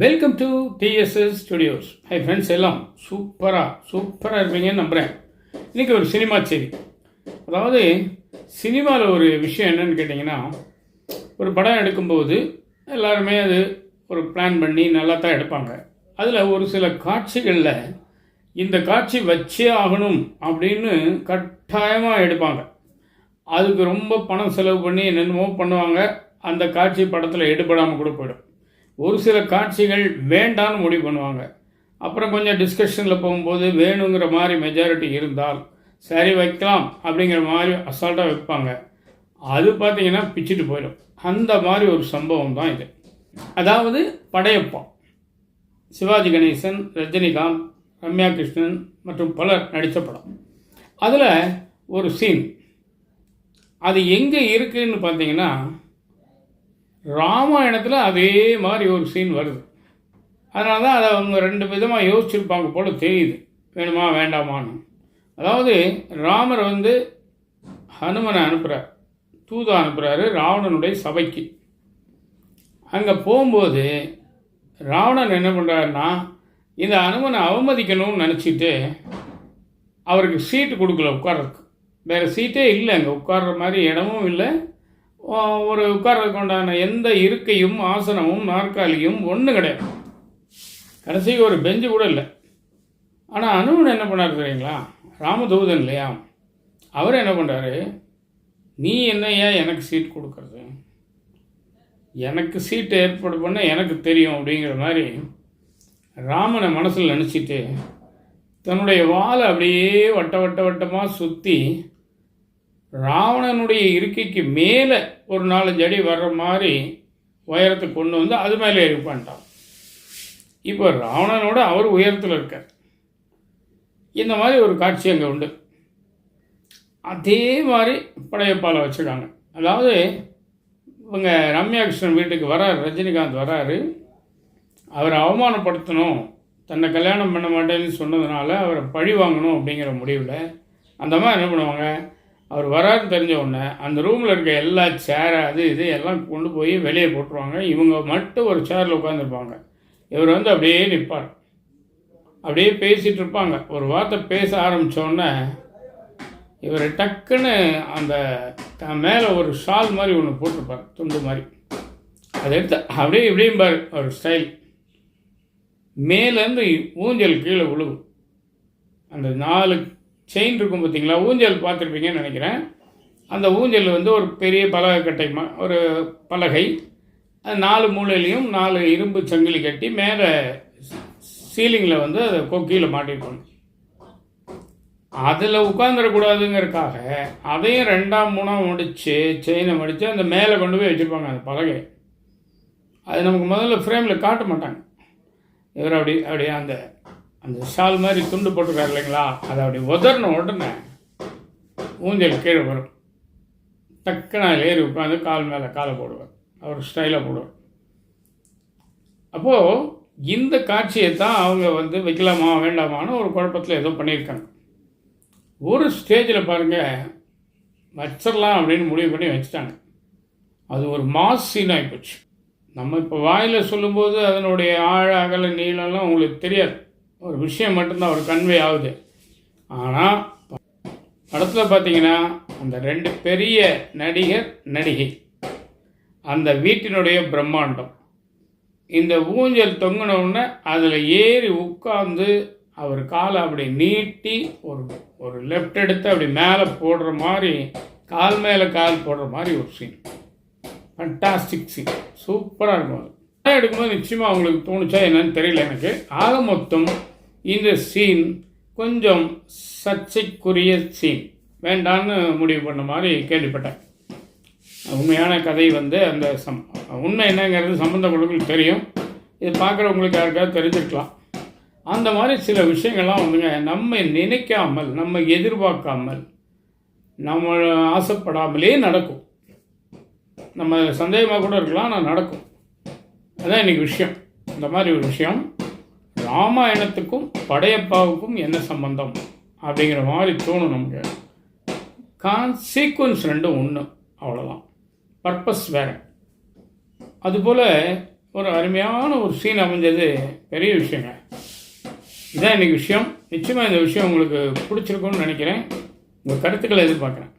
Welcome to DSS studios hi friends எல்லாம் சூப்பராக சூப்பராக இருப்பீங்கன்னு நம்புகிறேன் இன்றைக்கி ஒரு சினிமா செய்தி. அதாவது சினிமாவில் ஒரு விஷயம் என்னன்னு கேட்டிங்கன்னா ஒரு படம் எடுக்கும்போது எல்லாருமே அது ஒரு பிளான் பண்ணி நல்லா தான் எடுப்பாங்க. அதில் ஒரு சில காட்சிகளில் இந்த காட்சி வச்சே ஆகணும் அப்படின்னு கட்டாயமாக எடுப்பாங்க. அதுக்கு ரொம்ப பணம் செலவு பண்ணி என்னென்னமோ பண்ணுவாங்க. அந்த காட்சி படத்தில் எடுபடாமல் கூட போயிடும். ஒரு சில காட்சிகள் வேண்டான்னு முடிவு பண்ணுவாங்க. அப்புறம் கொஞ்சம் டிஸ்கஷனில் போகும்போது வேணுங்கிற மாதிரி மெஜாரிட்டி இருந்தால் சரி வைக்கலாம் அப்படிங்கிற மாதிரி அசால்ட்டாக வைப்பாங்க. அது பார்த்தீங்கன்னா பிச்சுட்டு போயிடும். அந்த மாதிரி ஒரு சம்பவம் தான் இது. அதாவது படையப்பா சிவாஜி கணேசன் ரஜினிகாந்த் ரம்யா கிருஷ்ணன் மற்றும் பலர் நடித்த படம். அதில் ஒரு சீன் அது எங்கே இருக்குதுன்னு பார்த்தீங்கன்னா ராமாயணத்தில் அதே மாதிரி ஒரு சீன் வருது. அதனால தான் அதை அவங்க ரெண்டு விதமாக யோசிச்சிருப்பாங்க போல தெரியுது. வேணுமா வேண்டாமான்னு. அதாவது ராமர் வந்து ஹனுமனை அனுப்புகிறார் தூதா அனுப்புகிறாரு ராவணனுடைய சபைக்கு. அங்கே போகும்போது ராவணன் என்ன பண்ணுறாருன்னா இந்த அனுமனை அவமதிக்கணும்னு நினச்சிட்டு அவருக்கு சீட்டு கொடுக்கல உட்கார்றதுக்கு. வேறு சீட்டே இல்லை அங்கே உட்கார்ற மாதிரி இடமும் இல்லை. ஒரு உட்கார்றதுக்கு உண்டான எந்த இருக்கையும் ஆசனமும் நாற்காலியும் ஒன்றும் கிடையாது. கடைசிக்கு ஒரு பெஞ்சு கூட இல்லை. ஆனால் அனுமன் என்ன பண்ணார் தெரியுங்களா? ராமதூதன் இல்லையா? அவர் என்ன பண்ணுறாரு நீ என்ன ஏன் எனக்கு சீட் கொடுக்கறது? எனக்கு சீட்டை ஏற்பாடு பண்ண எனக்கு தெரியும் அப்படிங்கிற மாதிரி ராமனை மனசில் நினச்சிட்டு தன்னுடைய வாலை அப்படியே வட்ட வட்ட வட்டமாக சுற்றி ராவணனுடைய இருக்கைக்கு மேலே ஒரு நாலஞ்சு அடி வர்ற மாதிரி உயரத்தை கொண்டு வந்து அது மேலே இருப்பான்ட்டான் இப்போ ராவணனோட அவர் உயரத்தில் இருக்கார். இந்த மாதிரி ஒரு காட்சி அங்கே உண்டு. அதே மாதிரி படையப்பாலை வச்சுருக்காங்க. அதாவது இவங்க ரம்யா கிருஷ்ணன் வீட்டுக்கு வராரு ரஜினிகாந்த் வராரு. அவரை அவமானப்படுத்தணும் தன்னை கல்யாணம் பண்ண மாட்டேன்னு சொன்னதுனால அவரை பழி வாங்கணும் அப்படிங்கிற முடிவில் அந்த மாதிரி என்ன பண்ணுவாங்க? அவர் வராருன்னு தெரிஞ்ச உடனே அந்த ரூமில் இருக்க எல்லா சேரை அது இது எல்லாம் கொண்டு போய் வெளியே போட்டுருவாங்க. இவங்க மட்டும் ஒரு சேரில் உட்காந்துருப்பாங்க இவர் வந்து அப்படியே நிற்பார் அப்படியே பேசிகிட்டு இருப்பாங்க. ஒரு வார்த்தை பேச ஆரம்பித்தோடனே இவர் டக்குன்னு அந்த மேலே ஒரு ஷால் மாதிரி ஒன்று போட்டிருப்பார். துண்டு மாதிரி. அதை எடுத்து அப்படியே இப்படியும் ஒரு ஸ்டைல் மேலேருந்து ஊஞ்சல் கீழே விழுகும். அந்த நாலு செயின் இருக்கும் பார்த்தீங்களா? ஊஞ்சல் பார்த்துருப்பீங்கன்னு நினைக்கிறேன். அந்த ஊஞ்சல் வந்து ஒரு பெரிய பலகை மா ஒரு பலகை. அது நாலு மூலையிலையும் நாலு இரும்பு சங்கிலி கட்டி மேலே சீலிங்கில் வந்து அதை கொக்கியில் மாட்டிருக்கணும். அதில் உட்காந்துடக்கூடாதுங்கிறதுக்காக அதையும் ரெண்டாம் மூணாம் முடித்து செயினை முடித்து அந்த மேலே கொண்டு போய் வச்சுருப்பாங்க அந்த பலகை. அது நமக்கு முதல்ல ஃப்ரேமில் காட்ட மாட்டாங்க. இவர் அப்படி அப்படியே அந்த அந்த ஷால் மாதிரி துண்டு போட்டுருக்காரு இல்லைங்களா? அதை அப்படி உதறின உடனே ஊஞ்சல் கீழே வரும். டக்குன்னு அதில் ஏறி உட்காந்து கால் மேலே காலை போடுவார். அவர் ஸ்டைலாக போடுவார். அப்போது இந்த காட்சியை தான் அவங்க வந்து வைக்கலாமா வேண்டாமான்னு ஒரு குழப்பத்தில் ஏதோ பண்ணியிருக்காங்க. ஒரு ஸ்டேஜில் பாருங்கள் வச்சிடலாம் அப்படின்னு முடிவு பண்ணி வச்சுட்டாங்க. அது ஒரு மாஸ் சீன் ஆகிப்போச்சு நம்ம இப்போ வாயில் சொல்லும்போது அதனுடைய ஆழ அகல நீளம்லாம் உங்களுக்கு தெரியாது. ஒரு விஷயம் மட்டும்தான் ஒரு கன்வே ஆகுது. ஆனால் படத்தில் பார்த்தீங்கன்னா அந்த ரெண்டு பெரிய நடிகர் நடிகை. அந்த வீட்டினுடைய பிரம்மாண்டம். இந்த ஊஞ்சல் தொங்கினவுடனே அதில் ஏறி உட்காந்து அவர் காலை அப்படி நீட்டி ஒரு ஒரு லெஃப்ட் எடுத்து அப்படி மேலே போடுற மாதிரி கால் மேலே கால் போடுற மாதிரி ஒரு சீன் ஃபண்டாஸ்டிக் சீன் சூப்பராக இருக்கும் அது. எடுக்கும்போது நிச்சயமாக அவங்களுக்கு தோணுச்சா என்னன்னு தெரியல எனக்கு. ஆக மொத்தம் இந்த சீன் கொஞ்சம் சர்ச்சைக்குரிய சீன். வேண்டான்னு முடிவு பண்ண மாதிரி கேள்விப்பட்டேன். உண்மையான கதை வந்து அந்த சம் உண்மை என்னங்கிறது சம்மந்தப்பட்டவங்களுக்கு தெரியும். இது பார்க்குறவங்களுக்கு யாருக்காவது தெரிஞ்சிருக்கலாம். அந்த மாதிரி சில விஷயங்கள்லாம் வந்துங்க நம்ம நினைக்காமல் நம்ம எதிர்பார்க்காமல் நம்ம ஆசைப்படாமலே நடக்கும். நம்ம சந்தேகமாக கூட இருக்கலாம் ஆனால் நடக்கும். அதான் இன்றைக்கி விஷயம். இந்த மாதிரி ஒரு விஷயம். ராமாயணத்துக்கும் படையப்பாவுக்கும் என்ன சம்பந்தம்? அப்படிங்கிற மாதிரி தோணும் நமக்கு. கான் சீக்வன்ஸ் ரெண்டும் ஒன்று அவ்வளோதான் பர்பஸ் வேறு. அதுபோல் ஒரு அருமையான ஒரு சீன் அமைஞ்சது பெரிய விஷயங்க. இதான் இன்றைக்கி விஷயம். நிச்சயமாக இந்த விஷயம் உங்களுக்கு பிடிச்சிருக்கும்னு நினைக்கிறேன். உங்கள் கருத்துக்களை எதிர்பார்க்குறேன்.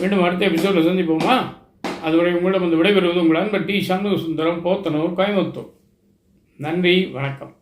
மீண்டும் அடுத்த எபிசோடில் சந்திப்போமா? அதுவரை உங்களிடம் வந்து விடைபெறுவது உங்கள் அன்பர் டி. சண்முக சுந்தரம் போத்தனூர் கோயம்புத்தூர். நன்றி வணக்கம்.